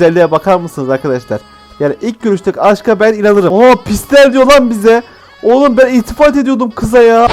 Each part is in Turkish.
güzelliğe bakar mısınız arkadaşlar? Yani ilk görüşteki aşka ben inanırım. Aa pisler diyor lan bize. Oğlum ben iltifat ediyordum kıza ya.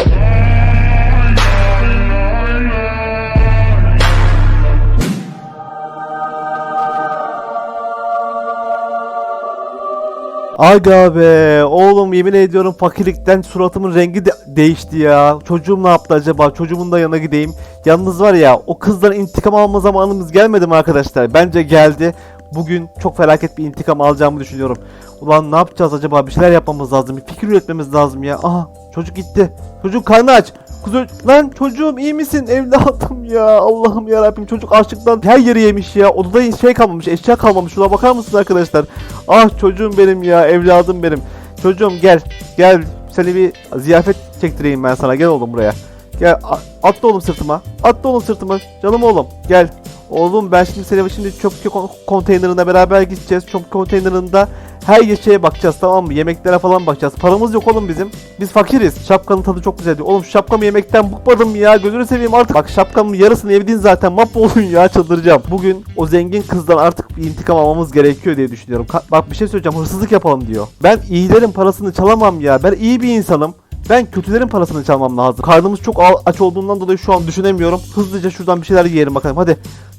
Aga be oğlum yemin ediyorum fakirlikten suratımın rengi de- değişti ya. Çocuğum ne yaptı acaba? Çocuğumun da yanına gideyim. Yalnız var ya o kızdan intikam alma zamanımız gelmedi mi arkadaşlar? Bence geldi. Bugün çok felaket bir intikam alacağımı düşünüyorum. Ulan ne yapacağız acaba? Bir şeyler yapmamız lazım. Bir fikir üretmemiz lazım ya. Aha çocuk gitti. Çocuk karnı aç. Kuzu lan çocuğum iyi misin evladım ya Allah'ım ya Rabbim çocuk açlıktan her yeri yemiş ya odada şey kalmamış eşya kalmamış şuna bakar mısınız arkadaşlar ah çocuğum benim ya evladım benim çocuğum gel gel seni bir ziyafet çektireyim ben sana gel oğlum buraya gel atla oğlum sırtıma atla oğlum sırtıma canım oğlum gel Oğlum ben şimdi seni şimdi çöp kon- konteynerine beraber gideceğiz. Çöp konteynerinde her şeye bakacağız tamam mı? Yemeklere falan bakacağız. Paramız yok oğlum bizim. Biz fakiriz. Şapkanın tadı çok güzel diyor. Oğlum şapkamı yemekten bıkmadım ya. Gözünü seveyim artık. Bak şapkamın yarısını yedin zaten. Mahvolun ya çıldıracağım. Bugün o zengin kızdan artık bir intikam almamız gerekiyor diye düşünüyorum. Ka- bak bir şey söyleyeceğim. Hırsızlık yapalım diyor. Ben iyilerin parasını çalamam ya. Ben iyi bir insanım. Ben kötülerin parasını çalmam lazım. Karnımız çok aç olduğundan dolayı şu an düşünemiyorum. Hızlıca şuradan bir şeyler yiyelim bakalım. Hadi.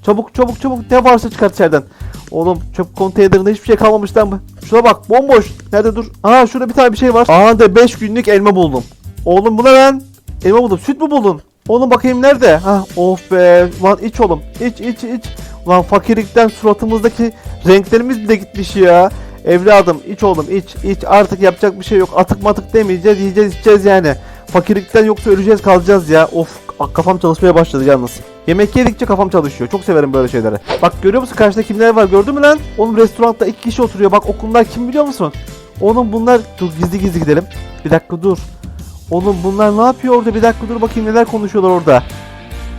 Çabuk çabuk çabuk ne varsa çıkart içeriden. Oğlum çöp konteynerinde hiçbir şey kalmamış lan? Şuna bak bomboş. Nerede dur? Aa şurada bir tane bir şey var. Aa de 5 günlük elma buldum. Oğlum bu ne lan? Elma buldum. Süt mü buldun? Oğlum bakayım nerede? Ha of be. Lan iç oğlum. İç iç iç. Lan fakirlikten suratımızdaki renklerimiz bile gitmiş ya. Evladım iç oğlum iç iç artık yapacak bir şey yok. Atık matık demeyeceğiz yiyeceğiz içeceğiz yani. Fakirlikten yoksa öleceğiz kalacağız ya. Of kafam çalışmaya başladı yalnız. Yemek yedikçe kafam çalışıyor. Çok severim böyle şeyleri. Bak görüyor musun karşıda kimler var gördün mü lan? Oğlum restoranda iki kişi oturuyor. Bak okullar kim biliyor musun? Oğlum bunlar dur gizli gizli gidelim. Bir dakika dur. Oğlum bunlar ne yapıyor orada? Bir dakika dur bakayım neler konuşuyorlar orada.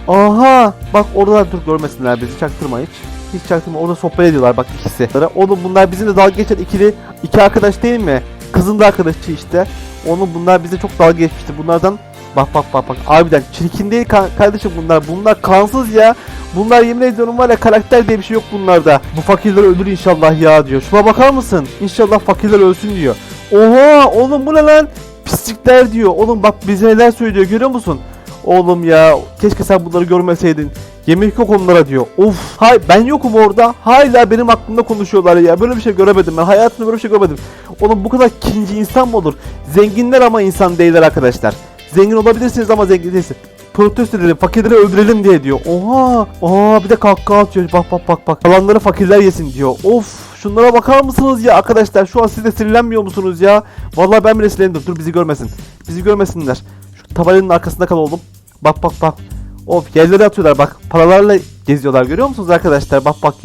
Aha bak orada dur görmesinler bizi çaktırma hiç. Hiç çaktırma orada sohbet ediyorlar bak ikisi. Oğlum bunlar bizimle dalga geçen ikili iki arkadaş değil mi? Kızın da arkadaşı işte. Oğlum bunlar bize çok dalga geçmişti. Bunlardan bak bak bak bak harbiden çirkin değil ka- kardeşim bunlar. Bunlar kansız ya. Bunlar yemin ediyorum var ya karakter diye bir şey yok bunlarda. Bu fakirler ölür inşallah ya diyor. Şuna bakar mısın? İnşallah fakirler ölsün diyor. Oha oğlum bu ne lan? Pislikler diyor. Oğlum bak bize neler söylüyor görüyor musun? Oğlum ya keşke sen bunları görmeseydin. Yemek yok onlara diyor. Of hay ben yokum orada. Hala benim aklımda konuşuyorlar ya. Böyle bir şey göremedim ben. Hayatımda böyle bir şey görmedim. Oğlum bu kadar kinci insan mı olur? Zenginler ama insan değiller arkadaşlar. Zengin olabilirsiniz ama zengin değilsiniz. Protesto edelim, fakirleri öldürelim diye diyor. Oha! Oha bir de kahkaha atıyor. Bak bak bak bak. Kalanları fakirler yesin diyor. Of! Şunlara bakar mısınız ya arkadaşlar? Şu an siz de sinirlenmiyor musunuz ya? Vallahi ben bile sinirlendim. Dur bizi görmesin. Bizi görmesinler. Şu tabelanın arkasında kal oğlum. Bak bak bak. Of yerlere atıyorlar bak. Paralarla geziyorlar görüyor musunuz arkadaşlar? Bak bak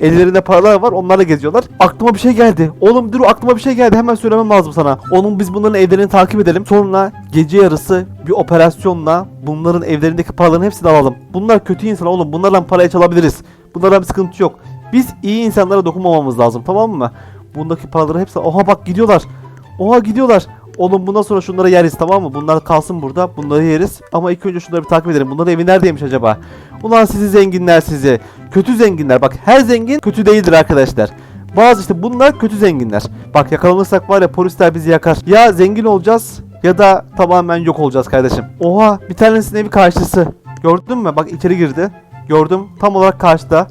ellerinde paralar var onlarla geziyorlar. Aklıma bir şey geldi. Oğlum dur aklıma bir şey geldi hemen söylemem lazım sana. Onun biz bunların evlerini takip edelim. Sonra gece yarısı bir operasyonla bunların evlerindeki paraların hepsini alalım. Bunlar kötü insan oğlum. Bunlardan parayı çalabiliriz. Bunlardan bir sıkıntı yok. Biz iyi insanlara dokunmamamız lazım tamam mı? Bundaki paraları hepsi... Oha bak gidiyorlar. Oha gidiyorlar. Oğlum bundan sonra şunları yeriz tamam mı? Bunlar kalsın burada. Bunları yeriz. Ama ilk önce şunları bir takip edelim. Bunların evi neredeymiş acaba? Ulan sizi zenginler sizi. Kötü zenginler. Bak her zengin kötü değildir arkadaşlar. Bazı işte bunlar kötü zenginler. Bak yakalanırsak var ya polisler bizi yakar. Ya zengin olacağız ya da tamamen yok olacağız kardeşim. Oha bir tanesinin evi karşısı. Gördün mü? Bak içeri girdi. Gördüm. Tam olarak karşıda.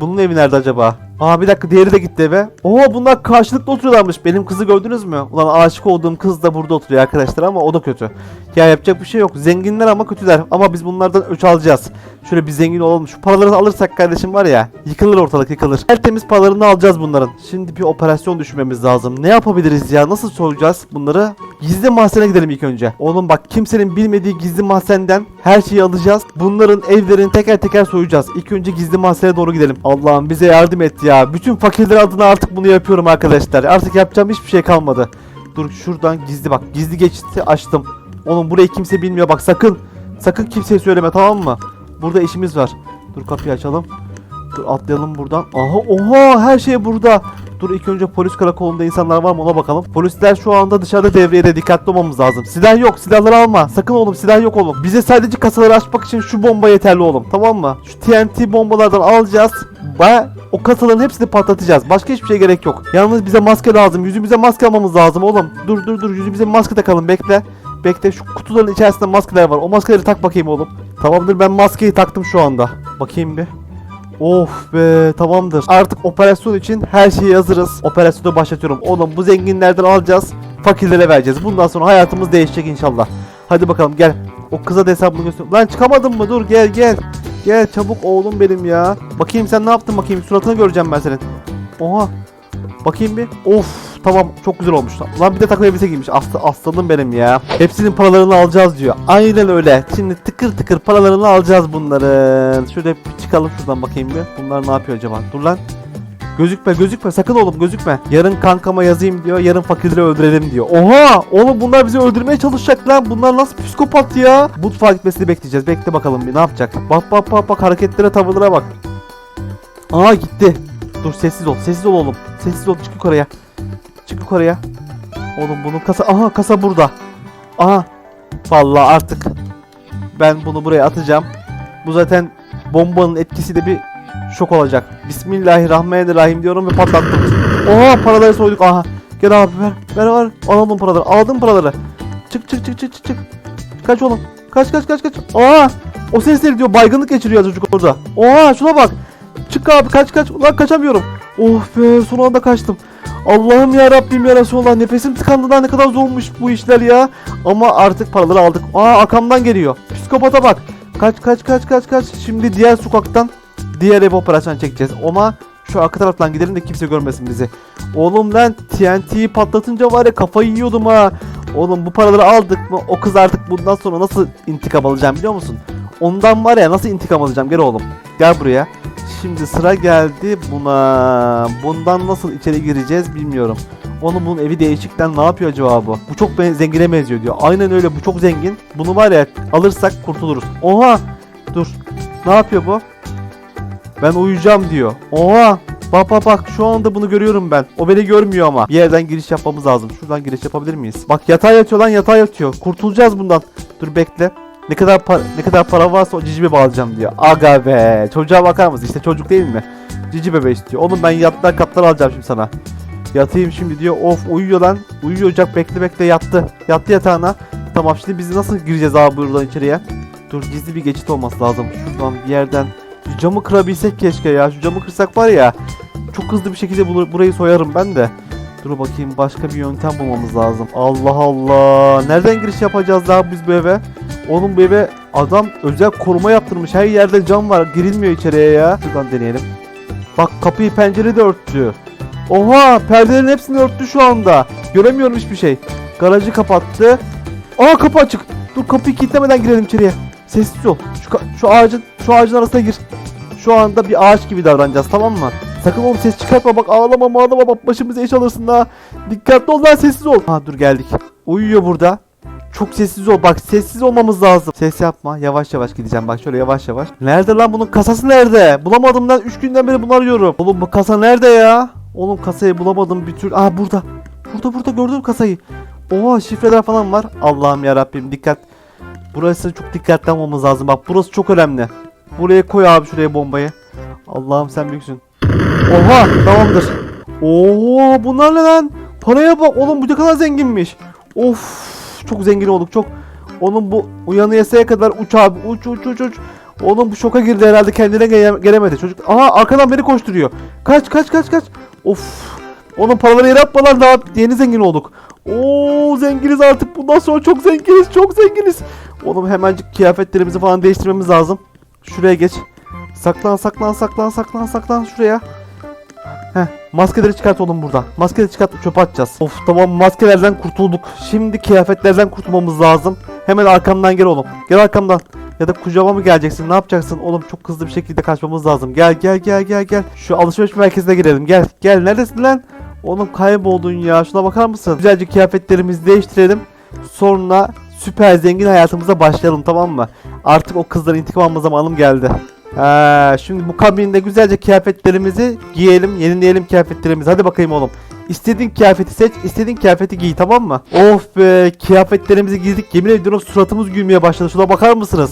Bunun evi nerede acaba? Aa bir dakika diğeri de gitti eve. Oo bunlar karşılıklı oturuyorlarmış. Benim kızı gördünüz mü? Ulan aşık olduğum kız da burada oturuyor arkadaşlar ama o da kötü. Ya yapacak bir şey yok. Zenginler ama kötüler. Ama biz bunlardan öç alacağız. Şöyle bir zengin olalım. Şu paraları alırsak kardeşim var ya yıkılır ortalık yıkılır. Her temiz paralarını alacağız bunların. Şimdi bir operasyon düşünmemiz lazım. Ne yapabiliriz ya? Nasıl soyacağız bunları? Gizli mahzene gidelim ilk önce. Oğlum bak kimsenin bilmediği gizli mahzenden her şeyi alacağız. Bunların evlerini teker teker soyacağız. İlk önce gizli mahzene doğru gidelim. Allah'ım bize yardım et ya. Bütün fakirler adına artık bunu yapıyorum arkadaşlar. Artık yapacağım hiçbir şey kalmadı. Dur şuradan gizli bak. Gizli geçiti açtım. Oğlum burayı kimse bilmiyor bak sakın. Sakın kimseye söyleme tamam mı? Burada işimiz var. Dur kapıyı açalım. Dur atlayalım buradan. Aha oha her şey burada. Dur ilk önce polis karakolunda insanlar var mı ona bakalım. Polisler şu anda dışarıda devriyede dikkatli olmamız lazım. Silah yok silahları alma. Sakın oğlum silah yok oğlum. Bize sadece kasaları açmak için şu bomba yeterli oğlum. Tamam mı? Şu TNT bombalardan alacağız. Ve o kasaların hepsini patlatacağız. Başka hiçbir şey gerek yok. Yalnız bize maske lazım. Yüzümüze maske almamız lazım oğlum. Dur dur dur yüzümüze maske takalım bekle. Bekle şu kutuların içerisinde maskeler var. O maskeleri tak bakayım oğlum. Tamamdır ben maskeyi taktım şu anda. Bakayım bir. Of be tamamdır. Artık operasyon için her şeye hazırız. Operasyonu başlatıyorum. Oğlum bu zenginlerden alacağız. Fakirlere vereceğiz. Bundan sonra hayatımız değişecek inşallah. Hadi bakalım gel. O kıza da hesabını göster. Lan çıkamadın mı? Dur gel gel. Gel çabuk oğlum benim ya. Bakayım sen ne yaptın bakayım. Suratını göreceğim ben senin. Oha. Bakayım bir. Of tamam çok güzel olmuş. Lan bir de takım elbise giymiş. Aslı, aslanım benim ya. Hepsinin paralarını alacağız diyor. Aynen öyle. Şimdi tıkır tıkır paralarını alacağız bunların. Şöyle bir çıkalım şuradan bakayım bir. Bunlar ne yapıyor acaba? Dur lan. Gözükme gözükme sakın oğlum gözükme. Yarın kankama yazayım diyor. Yarın fakirleri öldürelim diyor. Oha oğlum bunlar bizi öldürmeye çalışacak lan. Bunlar nasıl psikopat ya? Mutfağa gitmesini bekleyeceğiz. Bekle bakalım bir ne yapacak. Bak bak bak bak hareketlere tavırlara bak. Aa gitti. Dur sessiz ol. Sessiz ol oğlum. Sessiz ol çık yukarıya. Çık yukarıya. Oğlum bunun kasa aha kasa burada. Aha. Vallahi artık ben bunu buraya atacağım. Bu zaten bombanın etkisi de bir şok olacak. Bismillahirrahmanirrahim diyorum ve patlattım. Oha paraları soyduk. Aha. Gel abi ver. Ver ver. Alalım paraları. Aldım paraları. Çık çık çık çık çık çık. Kaç oğlum. Kaç kaç kaç kaç. Aa! O sesleri diyor baygınlık geçiriyor çocuk orada. Oha şuna bak. Çık abi kaç kaç. Ulan kaçamıyorum. Oh be son anda kaçtım. Allah'ım ya Rabbim ya Resulallah nefesim tıkandı da ne kadar zormuş bu işler ya. Ama artık paraları aldık. Aa arkamdan geliyor. Psikopata bak. Kaç kaç kaç kaç kaç. Şimdi diğer sokaktan diğer ev operasyon çekeceğiz. Ama şu arka taraftan gidelim de kimse görmesin bizi. Oğlum lan TNT'yi patlatınca var ya kafayı yiyordum ha. Oğlum bu paraları aldık mı o kız artık bundan sonra nasıl intikam alacağım biliyor musun? Ondan var ya nasıl intikam alacağım gel oğlum. Gel buraya. Şimdi sıra geldi buna. Bundan nasıl içeri gireceğiz bilmiyorum. Onun bunun evi değişikten ne yapıyor acaba bu? Bu çok zengine benziyor diyor. Aynen öyle bu çok zengin. Bunu var ya alırsak kurtuluruz. Oha! Dur. Ne yapıyor bu? Ben uyuyacağım diyor. Oha! Bak bak bak şu anda bunu görüyorum ben. O beni görmüyor ama. Bir yerden giriş yapmamız lazım. Şuradan giriş yapabilir miyiz? Bak yatağa yatıyor lan yatağa yatıyor. Kurtulacağız bundan. Dur bekle. Ne kadar pa- ne kadar para varsa o cicibe bağlayacağım diyor. Aga be. Çocuğa bakar mısın? İşte çocuk değil mi? Cici bebe istiyor. Oğlum ben yatlar kaplar alacağım şimdi sana. Yatayım şimdi diyor. Of uyuyor lan. Uyuyacak bekle bekle yattı. Yattı yatağına. Tamam şimdi biz nasıl gireceğiz abi buradan içeriye? Dur gizli bir geçit olması lazım. Şuradan bir yerden. Şu camı kırabilsek keşke ya. Şu camı kırsak var ya. Çok hızlı bir şekilde bur- burayı soyarım ben de. Dur bakayım başka bir yöntem bulmamız lazım. Allah Allah. Nereden giriş yapacağız daha biz bu eve? Oğlum bu eve adam özel koruma yaptırmış. Her yerde cam var. Girilmiyor içeriye ya. Şuradan deneyelim. Bak kapıyı pencereyi de örttü. Oha perdelerin hepsini örttü şu anda. Göremiyorum hiçbir şey. Garajı kapattı. Aa kapı açık. Dur kapıyı kilitlemeden girelim içeriye. Sessiz ol. Şu, şu ağacın şu ağacın arasına gir. Şu anda bir ağaç gibi davranacağız tamam mı? Sakın oğlum ses çıkartma bak ağlama mağlama bak başımıza iş alırsın ha. Dikkatli ol lan sessiz ol. Ha dur geldik. Uyuyor burada. Çok sessiz ol bak sessiz olmamız lazım. Ses yapma yavaş yavaş gideceğim bak şöyle yavaş yavaş. Nerede lan bunun kasası nerede? Bulamadım lan 3 günden beri bunu arıyorum. Oğlum bu kasa nerede ya? Oğlum kasayı bulamadım bir tür. Aa burada. Burada burada gördüm kasayı. Oha şifreler falan var. Allah'ım ya Rabbim dikkat. Burası çok dikkatli olmamız lazım. Bak burası çok önemli. Buraya koy abi şuraya bombayı. Allah'ım sen büyüksün. Oha tamamdır. Oo bunlar ne lan? Paraya bak oğlum bu ne kadar zenginmiş. Of çok zengin olduk çok. Oğlum bu uyanıyasaya kadar uç abi uç uç uç uç. Oğlum bu şoka girdi herhalde kendine gele- gelemedi çocuk. Aha arkadan beni koşturuyor. Kaç kaç kaç kaç. Of. Oğlum paraları yere atmalar daha yeni zengin olduk. Oo zenginiz artık bundan sonra çok zenginiz çok zenginiz. Oğlum hemencik kıyafetlerimizi falan değiştirmemiz lazım. Şuraya geç. Saklan saklan saklan saklan saklan şuraya. Heh, maskeleri çıkart oğlum burada. Maskeleri çıkart çöpe atacağız. Of tamam maskelerden kurtulduk. Şimdi kıyafetlerden kurtulmamız lazım. Hemen arkamdan gel oğlum. Gel arkamdan. Ya da kucağıma mı geleceksin? Ne yapacaksın? Oğlum çok hızlı bir şekilde kaçmamız lazım. Gel gel gel gel gel. Şu alışveriş merkezine girelim. Gel gel. Neredesin lan? Oğlum kayboldun ya. Şuna bakar mısın? Güzelce kıyafetlerimizi değiştirelim. Sonra süper zengin hayatımıza başlayalım tamam mı? Artık o kızların intikam alma zamanım geldi. Ha, şimdi bu kabinde güzelce kıyafetlerimizi giyelim, yenileyelim kıyafetlerimizi. Hadi bakayım oğlum. İstediğin kıyafeti seç, istediğin kıyafeti giy tamam mı? Of be, kıyafetlerimizi giydik. Yemin ediyorum suratımız gülmeye başladı. Şuna bakar mısınız?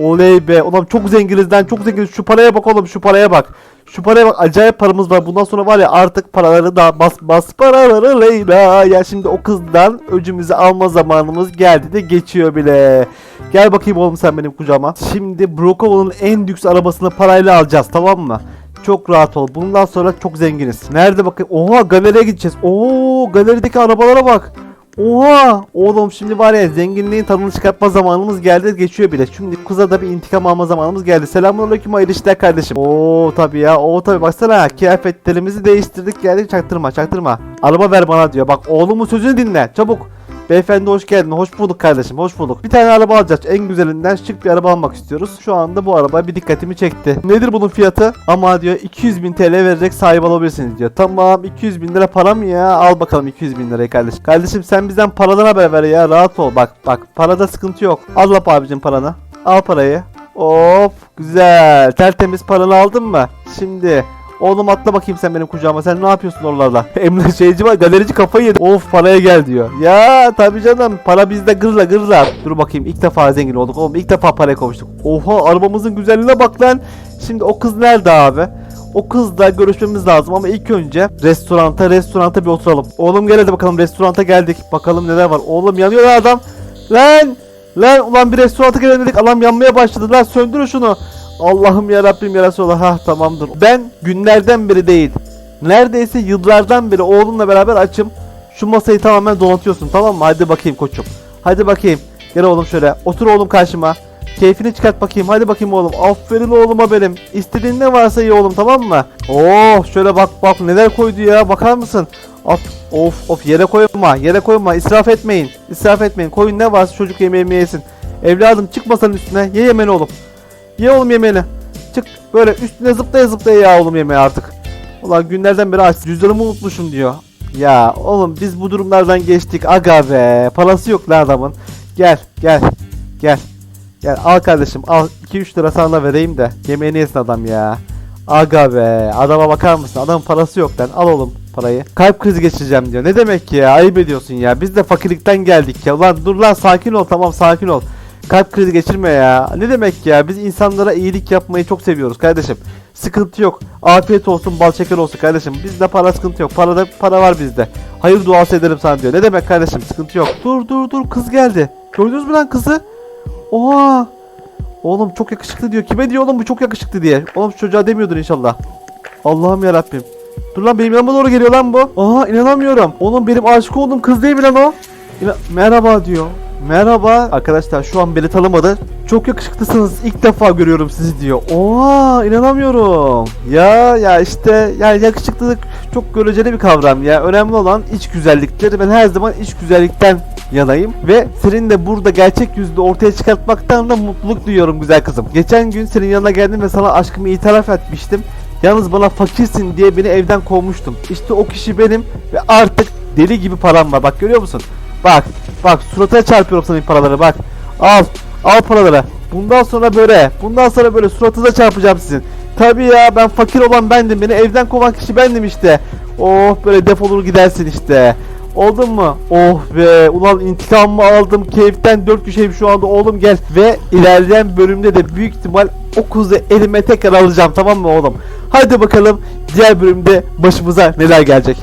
Oley be, ulan çok zenginiz lan, çok zenginiz. Şu paraya bak oğlum, şu paraya bak. Şu paraya bak, acayip paramız var. Bundan sonra var ya artık paraları da bas bas paraları Leyla. Ya şimdi o kızdan öcümüzü alma zamanımız geldi de geçiyor bile. Gel bakayım oğlum sen benim kucağıma. Şimdi Brokova'nın en lüks arabasını parayla alacağız tamam mı? Çok rahat ol. Bundan sonra çok zenginiz. Nerede bakayım? Oha galeriye gideceğiz. Oo galerideki arabalara bak. Oha! Oğlum şimdi var ya zenginliğin tadını çıkartma zamanımız geldi geçiyor bile. Şimdi kıza da bir intikam alma zamanımız geldi. Selamünaleyküm hayırlı işler kardeşim. Oo tabi ya. Oo tabi baksana kıyafetlerimizi değiştirdik geldik çaktırma çaktırma. Araba ver bana diyor. Bak oğlumun sözünü dinle çabuk. Beyefendi hoş geldin. Hoş bulduk kardeşim. Hoş bulduk. Bir tane araba alacağız. En güzelinden şık bir araba almak istiyoruz. Şu anda bu araba bir dikkatimi çekti. Nedir bunun fiyatı? Ama diyor 200 bin TL vererek sahip olabilirsiniz diyor. Tamam 200 bin lira para mı ya? Al bakalım 200 bin lirayı kardeşim. Kardeşim sen bizden paradan haber ver ya. Rahat ol. Bak bak parada sıkıntı yok. Al lap abicim paranı. Al parayı. Of güzel. Tertemiz paranı aldın mı? Şimdi Oğlum atla bakayım sen benim kucağıma. Sen ne yapıyorsun oralarda? Emre şeyci var. Galerici kafayı yedi. Of paraya gel diyor. Ya tabii canım. Para bizde gırla gırla. Dur bakayım. ilk defa zengin olduk. Oğlum ilk defa paraya kavuştuk. Oha arabamızın güzelliğine bak lan. Şimdi o kız nerede abi? O kızla görüşmemiz lazım ama ilk önce restoranta restoranta bir oturalım. Oğlum gel hadi bakalım restoranta geldik. Bakalım neler var. Oğlum yanıyor adam. Lan! Lan ulan bir restoranta gelelim dedik. Adam yanmaya başladı. Lan söndürün şunu. Allah'ım ya Rabbim ya Resulallah. Ha tamamdır. Ben günlerden beri değil. Neredeyse yıllardan beri oğlumla beraber açım. Şu masayı tamamen donatıyorsun tamam mı? Hadi bakayım koçum. Hadi bakayım. Gel oğlum şöyle. Otur oğlum karşıma. Keyfini çıkart bakayım. Hadi bakayım oğlum. Aferin oğluma benim. İstediğin ne varsa ye oğlum tamam mı? Oh şöyle bak bak neler koydu ya. Bakar mısın? At, of of yere koyma. Yere koyma. İsraf etmeyin. İsraf etmeyin. Koyun ne varsa çocuk yemeğimi yesin. Evladım çık masanın üstüne. Ye yemeğini oğlum. Ye oğlum yemeğini. Çık böyle üstüne zıplaya zıplaya ya oğlum yemeği artık. Ulan günlerden beri aç. Cüzdanımı unutmuşum diyor. Ya oğlum biz bu durumlardan geçtik. Aga be. Parası yok lan adamın. Gel gel. Gel. Gel al kardeşim al 2-3 lira sana vereyim de yemeğini yesin adam ya. Aga be adama bakar mısın adamın parası yok lan al oğlum parayı. Kalp krizi geçireceğim diyor. Ne demek ki ya ayıp ediyorsun ya biz de fakirlikten geldik ya. Ulan dur lan sakin ol tamam sakin ol. Kalp krizi geçirme ya. Ne demek ya biz insanlara iyilik yapmayı çok seviyoruz kardeşim. Sıkıntı yok. Afiyet olsun bal şeker olsun kardeşim. Bizde para sıkıntı yok. Parada para var bizde. Hayır duası ederim sana diyor. Ne demek kardeşim sıkıntı yok. Dur dur dur kız geldi. Gördünüz mü lan kızı? Oha! Oğlum çok yakışıklı diyor. Kime diyor oğlum bu çok yakışıklı diye. Oğlum çocuğa demiyordur inşallah. Allah'ım ya Rabbim. Dur lan benim yanıma doğru geliyor lan bu. Aha inanamıyorum. Oğlum benim aşık olduğum kız değil mi lan o? İna- Merhaba diyor. Merhaba. Arkadaşlar şu an beni tanımadı. Çok yakışıklısınız. İlk defa görüyorum sizi diyor. Oha inanamıyorum. Ya ya işte yani yakışıklılık çok göreceli bir kavram ya. Önemli olan iç güzellikleri. Ben her zaman iç güzellikten yanayım ve senin de burada gerçek yüzünü ortaya çıkartmaktan da mutluluk duyuyorum güzel kızım. Geçen gün senin yanına geldim ve sana aşkımı itiraf etmiştim. Yalnız bana fakirsin diye beni evden kovmuştum. İşte o kişi benim ve artık deli gibi param var. Bak görüyor musun? Bak, bak suratına çarpıyorum senin paraları bak. Al, al paraları. Bundan sonra böyle, bundan sonra böyle suratınıza çarpacağım sizin. Tabii ya ben fakir olan bendim. Beni evden kovan kişi bendim işte. Oh böyle defolur gidersin işte. Oldun mu? Oh be ulan intikamımı aldım keyiften dört köşeyim şu anda oğlum gel ve ilerleyen bölümde de büyük ihtimal o kuzu elime tekrar alacağım tamam mı oğlum? Hadi bakalım diğer bölümde başımıza neler gelecek.